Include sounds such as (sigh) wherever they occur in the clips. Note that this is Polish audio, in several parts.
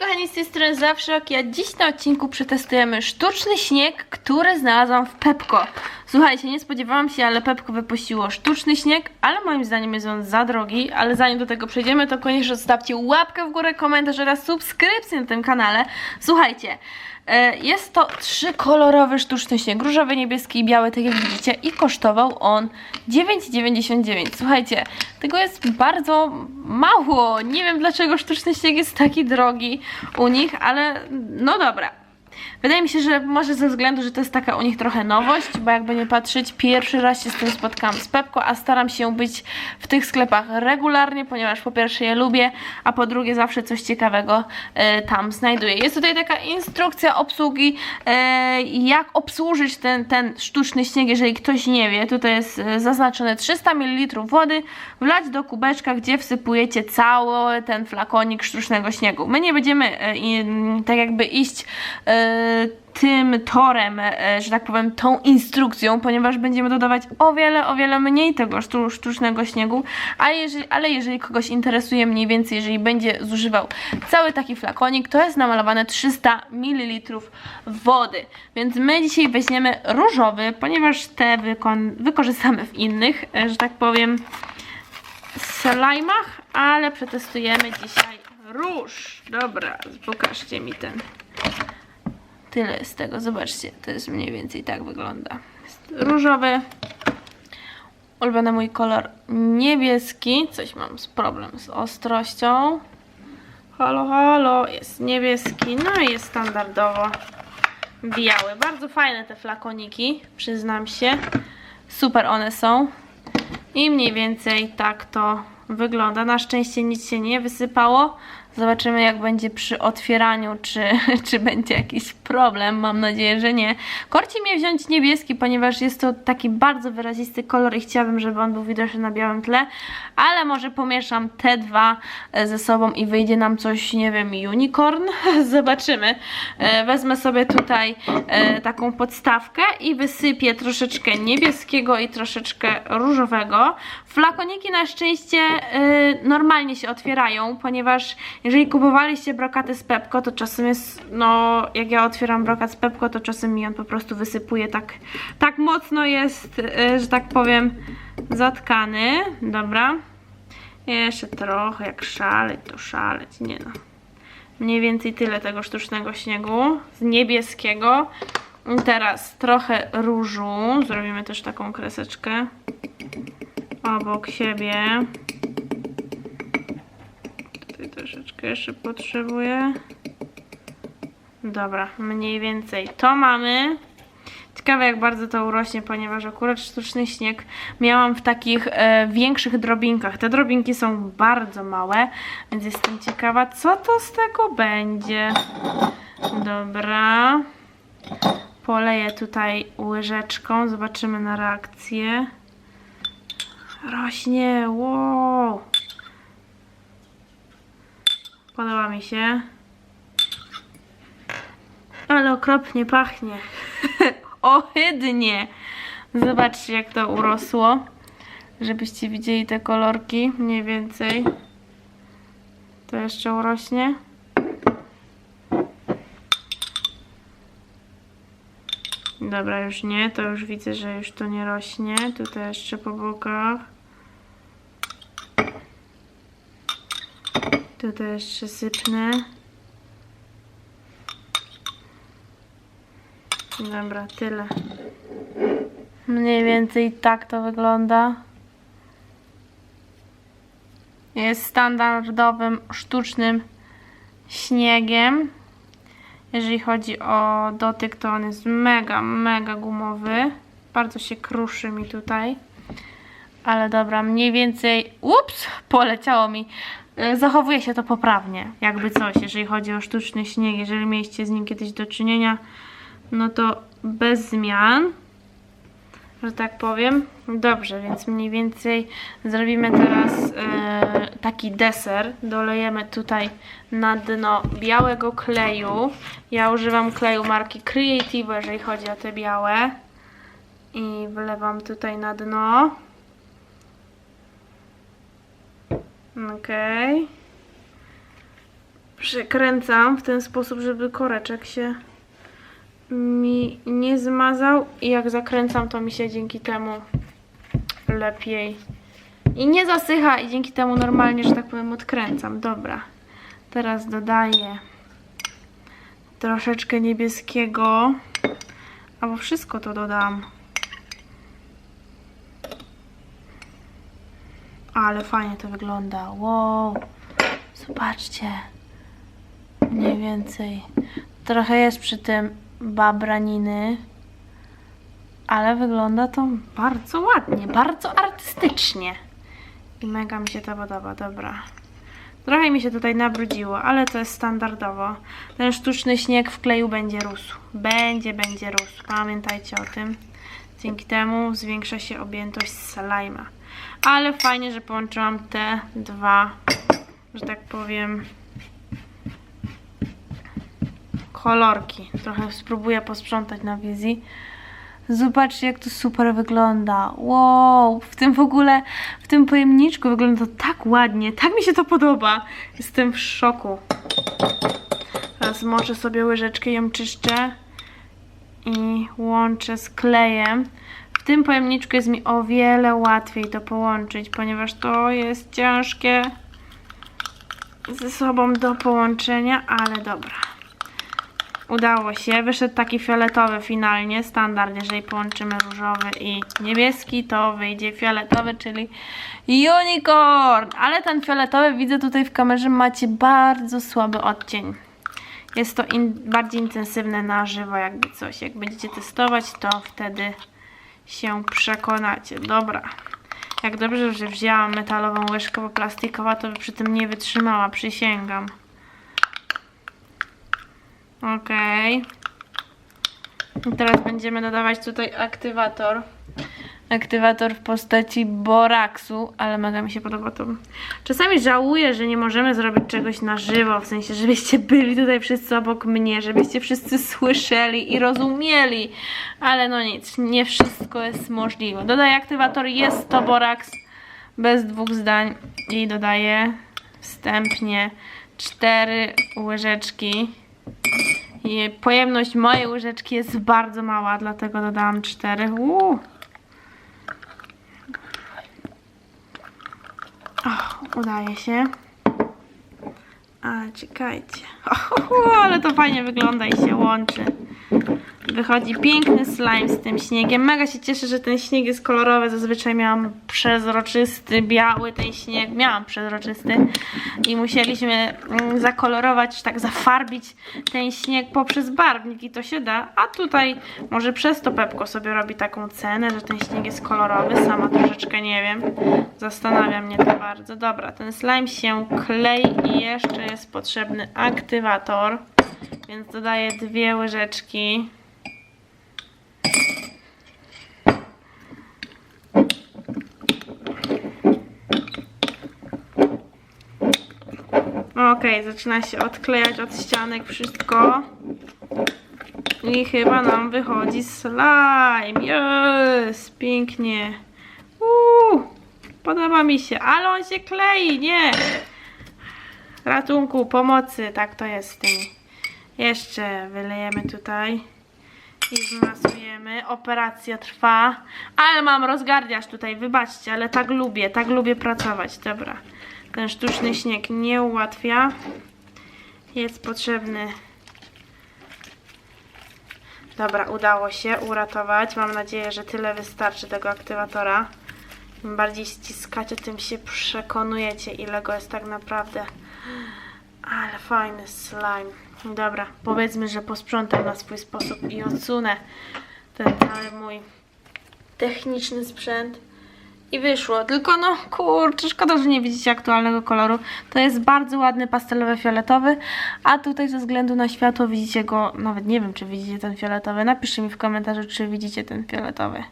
kochani, z tej strony zawsze ok. A dziś na odcinku przetestujemy sztuczny śnieg, który znalazłam w Pepko. Słuchajcie, nie spodziewałam się, ale Pepko wypuściło sztuczny śnieg, ale moim zdaniem jest on za drogi. Ale zanim do tego przejdziemy, to koniecznie zostawcie łapkę w górę, komentarz oraz subskrypcję na tym kanale. Słuchajcie, e, jest to trzykolorowy sztuczny śnieg, różowy, niebieski i biały, tak jak widzicie, i kosztował on 9,99. Słuchajcie, tego jest bardzo mało. Nie wiem dlaczego sztuczny śnieg jest taki drogi u nich, ale no dobra. Wydaje mi się, że może ze względu, że to jest taka u nich trochę nowość, bo jakby nie patrzeć, pierwszy raz się z tym spotkałam z Pepko, a staram się być w tych sklepach regularnie, ponieważ po pierwsze je lubię, a po drugie zawsze coś ciekawego e, tam znajduję. Jest tutaj taka instrukcja obsługi, e, jak obsłużyć ten, ten sztuczny śnieg, jeżeli ktoś nie wie. Tutaj jest e, zaznaczone 300 ml wody, wlać do kubeczka, gdzie wsypujecie cały ten flakonik sztucznego śniegu. My nie będziemy mm, tak jakby iść e, tym torem, e, że tak powiem, tą instrukcją, ponieważ będziemy dodawać o wiele, o wiele mniej tego sztu- sztucznego śniegu, ale jeżeli, ale jeżeli kogoś interesuje mniej więcej, jeżeli będzie zużywał cały taki flakonik, to jest namalowane 300 ml wody. Więc my dzisiaj weźmiemy różowy, ponieważ te wykorzystamy w innych, e, że tak powiem, slajmach, ale przetestujemy dzisiaj róż. Dobra, pokażcie mi ten. Tyle z tego, zobaczcie, to jest mniej więcej tak wygląda. Różowy, ulubiony mój kolor niebieski, coś mam z problem z ostrością. Halo, halo, jest niebieski, no i jest standardowo biały. Bardzo fajne te flakoniki, przyznam się. Super one są. I mniej więcej tak to wygląda. Na szczęście nic się nie wysypało. Zobaczymy jak będzie przy otwieraniu, czy, (laughs) czy będzie jakiś problem. Mam nadzieję, że nie. Korci mnie wziąć niebieski, ponieważ jest to taki bardzo wyrazisty kolor i chciałabym, żeby on był widoczny na białym tle. Ale może pomieszam te dwa e, ze sobą i wyjdzie nam coś, nie wiem, unicorn. (laughs) Zobaczymy. E, Wezmę sobie tutaj e, taką podstawkę i wysypię troszeczkę niebieskiego i troszeczkę różowego. Flakoniki na szczęście normalnie się otwierają, ponieważ jeżeli kupowaliście brokaty z Pepko, to czasem jest, no jak ja otwieram brokat z Pepko, to czasem mi on po prostu wysypuje tak, tak mocno jest, e, że tak powiem, zatkany. Dobra. Jeszcze trochę, jak szaleć, to szaleć, nie no. Mniej więcej tyle tego sztucznego śniegu z niebieskiego. I Teraz trochę różu. Zrobimy też taką kreseczkę obok siebie. Tutaj troszeczkę jeszcze potrzebuję. Dobra, mniej więcej to mamy. Ciekawe jak bardzo to urośnie, ponieważ akurat sztuczny śnieg miałam w takich e, większych drobinkach. Te drobinki są bardzo małe, więc jestem ciekawa, co to z tego będzie. Dobra. Poleję tutaj łyżeczką, zobaczymy na reakcję. Rośnie, wow. Podoba mi się. Ale okropnie pachnie. (laughs) Ohydnie. Zobaczcie jak to urosło. Żebyście widzieli te kolorki mniej więcej. To jeszcze urośnie. Dobra, już nie. To już widzę, że już to nie rośnie. Tutaj jeszcze po bokach. Tutaj jeszcze sypnę. Dobra, tyle. Mniej więcej tak to wygląda. Jest standardowym, sztucznym śniegiem. Jeżeli chodzi o dotyk, to on jest mega, mega gumowy. Bardzo się kruszy mi tutaj. Ale dobra, mniej więcej... Ups! Poleciało mi. E, Zachowuje się to poprawnie, jakby coś, jeżeli chodzi o sztuczny śnieg. Jeżeli mieliście z nim kiedyś do czynienia, no to bez zmian, że tak powiem. Dobrze, więc mniej więcej zrobimy teraz e, taki deser. Dolejemy tutaj na dno białego kleju. Ja używam kleju marki Creative, jeżeli chodzi o te białe. I wlewam tutaj na dno. Okej. Przekręcam w ten sposób, żeby koreczek się mi nie zmazał i jak zakręcam, to mi się dzięki temu lepiej i nie zasycha i dzięki temu normalnie, że tak powiem, odkręcam. Dobra. Teraz dodaję troszeczkę niebieskiego, albo wszystko to dodam. Ale fajnie to wygląda. Wow. Zobaczcie. Mniej więcej. Trochę jest przy tym babraniny. Ale wygląda to bardzo ładnie, bardzo artystycznie. I mega mi się to podoba, dobra. Trochę mi się tutaj nabrudziło, ale to jest standardowo. Ten sztuczny śnieg w kleju będzie rósł. Będzie, będzie rósł. Pamiętajcie o tym. Dzięki temu zwiększa się objętość slajma. Ale fajnie, że połączyłam te dwa, że tak powiem, kolorki. Trochę spróbuję posprzątać na wizji. Zobaczcie, jak to super wygląda. Wow, w tym w ogóle, w tym pojemniczku wygląda to tak ładnie. Tak mi się to podoba. Jestem w szoku. Teraz moczę sobie łyżeczkę, ją czyszczę i łączę z klejem. W tym pojemniczku jest mi o wiele łatwiej to połączyć, ponieważ to jest ciężkie ze sobą do połączenia, ale dobra. Udało się. Wyszedł taki fioletowy finalnie, standard. Jeżeli połączymy różowy i niebieski, to wyjdzie fioletowy, czyli unicorn. Ale ten fioletowy widzę tutaj w kamerze macie bardzo słaby odcień. Jest to in, bardziej intensywne na żywo, jakby coś. Jak będziecie testować, to wtedy się przekonacie. Dobra. Jak dobrze, że wzięłam metalową łyżkę, bo plastikowa to by przy tym nie wytrzymała, przysięgam. Okej. I teraz będziemy dodawać tutaj aktywator. Aktywator w postaci boraksu, ale mega mi się podoba to. Czasami żałuję, że nie możemy zrobić czegoś na żywo, w sensie, żebyście byli tutaj wszyscy obok mnie, żebyście wszyscy słyszeli i rozumieli, ale no nic, nie wszystko jest możliwe. Dodaję aktywator, jest to boraks, bez dwóch zdań i dodaję wstępnie cztery łyżeczki i pojemność mojej łyżeczki jest bardzo mała, dlatego dodałam 4. Uuu. Udaje się. Ale czekajcie. (laughs) Ale to fajnie wygląda i się łączy. Wychodzi piękny slime z tym śniegiem. Mega się cieszę, że ten śnieg jest kolorowy. Zazwyczaj miałam przezroczysty, biały ten śnieg. Miałam przezroczysty. I musieliśmy mm, zakolorować, tak zafarbić ten śnieg poprzez barwnik. I to się da. A tutaj może przez to Pepko sobie robi taką cenę, że ten śnieg jest kolorowy. Sama troszeczkę nie wiem. Zastanawia mnie to bardzo. Dobra, ten slime się klei i jeszcze jest potrzebny aktywator. Więc dodaję dwie łyżeczki. Okej, zaczyna się odklejać od ścianek wszystko. I chyba nam wychodzi slime. Jest, pięknie. Uuu, podoba mi się, ale on się klei, nie. Ratunku, pomocy, tak to jest z tymi. Jeszcze wylejemy tutaj i zmasujemy. Operacja trwa, ale mam rozgardiasz tutaj, wybaczcie, ale tak lubię, tak lubię pracować. Dobra, ten sztuczny śnieg nie ułatwia. Jest potrzebny. Dobra, udało się uratować. Mam nadzieję, że tyle wystarczy tego aktywatora. Im bardziej ściskacie, tym się przekonujecie, ile go jest tak naprawdę. Ale fajny slime. Dobra, powiedzmy, że posprzątam na swój sposób i odsunę ten cały mój techniczny sprzęt. I wyszło. Tylko no kurczę, szkoda, że nie widzicie aktualnego koloru. To jest bardzo ładny pastelowy fioletowy, a tutaj ze względu na światło widzicie go, nawet nie wiem czy widzicie ten fioletowy. Napiszcie mi w komentarzu, czy widzicie ten fioletowy.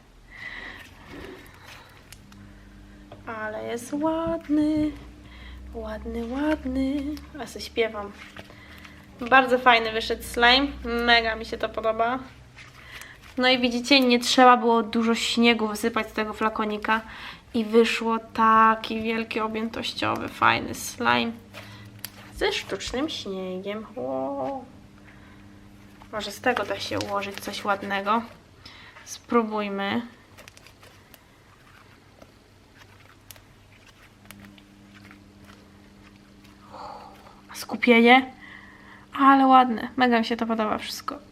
Ale jest ładny. Ładny, ładny. A se śpiewam. Bardzo fajny wyszedł slime. Mega mi się to podoba. No i widzicie, nie trzeba było dużo śniegu wysypać z tego flakonika. I wyszło taki wielki, objętościowy, fajny slime. ze sztucznym śniegiem. Może z tego da się ułożyć coś ładnego. Spróbujmy. Skupienie. Ale ładne. Mega mi się to podoba wszystko.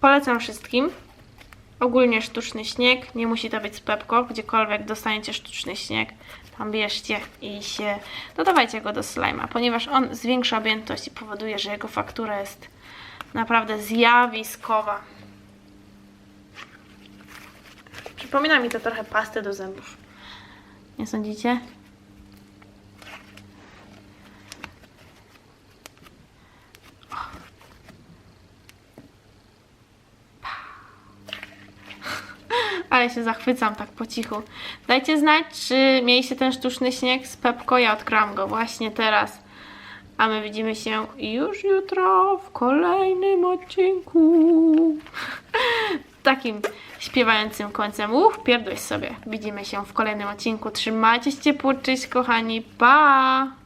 Polecam wszystkim. Ogólnie sztuczny śnieg. Nie musi to być z Pepko. Gdziekolwiek dostaniecie sztuczny śnieg, tam bierzcie i się dodawajcie go do slima, ponieważ on zwiększa objętość i powoduje, że jego faktura jest naprawdę zjawiskowa. Przypomina mi to trochę pastę do zębów. Nie sądzicie? Ale się zachwycam tak po cichu. Dajcie znać, czy mieliście ten sztuczny śnieg z Pepko. Ja odkryłam go właśnie teraz. A my widzimy się już jutro w kolejnym odcinku. Takim śpiewającym końcem. Uch, pierdolś sobie. Widzimy się w kolejnym odcinku. Trzymajcie się ciepło, cześć kochani. Pa!